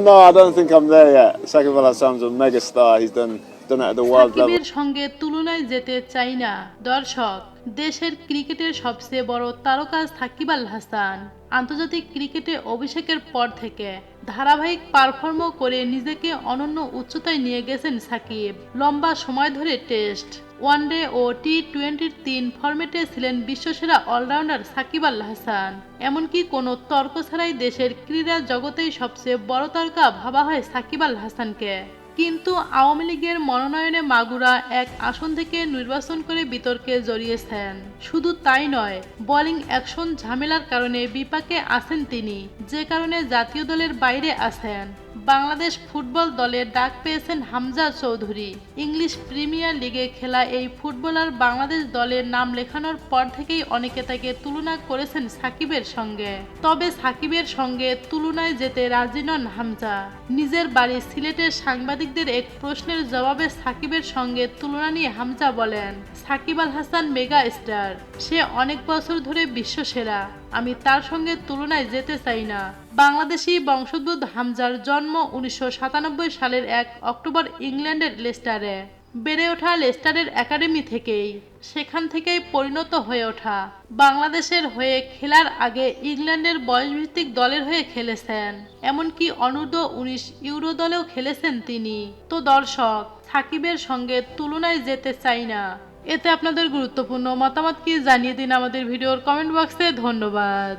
no, I don't think I'm there yet. Sakib Al Hassan's a mega star. He's done done it at the world level. সাকিবের সঙ্গে তুলনায় যেতে চাই না দর্শক দেশের ক্রিকেটের সবচেয়ে বড় তারকা সাকিব আল হাসান আন্তর্জাতিক ক্রিকেটে অভিষেকের পর থেকে ধারাবাহিক পারফর্মও করে নিজেকে অনন্য উচ্চতায় নিয়ে গেছেন সাকিব। লম্বা সময় ধরে টেস্ট ওয়ানডে ও টি টোয়েন্টির তিন ফরম্যাটে ছিলেন বিশ্বসেরা অলরাউন্ডার সাকিব আল হাসান। এমনকি কোনো তর্ক ছাড়াই দেশের ক্রীড়া জগতেই সবচেয়ে বড় তারকা ভাবা হয় সাকিব আল হাসানকে। কিন্তু আওয়ামী লীগের মনোনয়নে মাগুরা এক আসন থেকে নির্বাচন করে বিতর্কে জড়িয়েছেন। শুধু তাই নয়, বোলিং অ্যাকশন ঝামেলার কারণে বিপাকে আছেন তিনি, যে কারণে জাতীয় দলের বাইরে আছেন। বাংলাদেশ ফুটবল দলের ডাক পেয়েছেন হামজা চৌধুরী। ইংলিশ প্রিমিয়ার লিগে খেলা এই ফুটবলার বাংলাদেশ দলের নাম লেখানোর পর থেকেই অনেকে তাকে তুলনা করেছেন সাকিবের সঙ্গে। তবে সাকিবের সঙ্গে তুলনায় যেতে রাজি নন হামজা। নিজের বাড়ি সিলেটের সাংবাদিকদের এক প্রশ্নের জবাবে সাকিবের সঙ্গে তুলনা নিয়ে হামজা বলেন, সাকিব আল হাসান মেগা স্টার। সে অনেক বছর ধরে বিশ্বসেরা। আমি তার সঙ্গে তুলনায় যেতে চাই না। বাংলাদেশি বংশোদ্ভূত হামজার জন্ম উনিশশো সাতানব্বই সালের এক অক্টোবর ইংল্যান্ডের লেস্টারে। বেড়ে ওঠা লেস্টারের একাডেমি থেকেই সেখান থেকেই পরিণত হয়ে ওঠা। বাংলাদেশের হয়ে খেলার আগে ইংল্যান্ডের বয়সভিত্তিক দলের হয়ে খেলেছেন। এমনকি অনূর্ধ্ব উনিশ ইউরো দলেও খেলেছেন তিনি। তো দর্শক, সাকিবের সঙ্গে তুলনায় যেতে চাই না। এতে আপনাদের গুরুত্বপূর্ণ মতামত কি জানিয়ে দিন আমাদের ভিডিওর কমেন্ট বক্সে। ধন্যবাদ।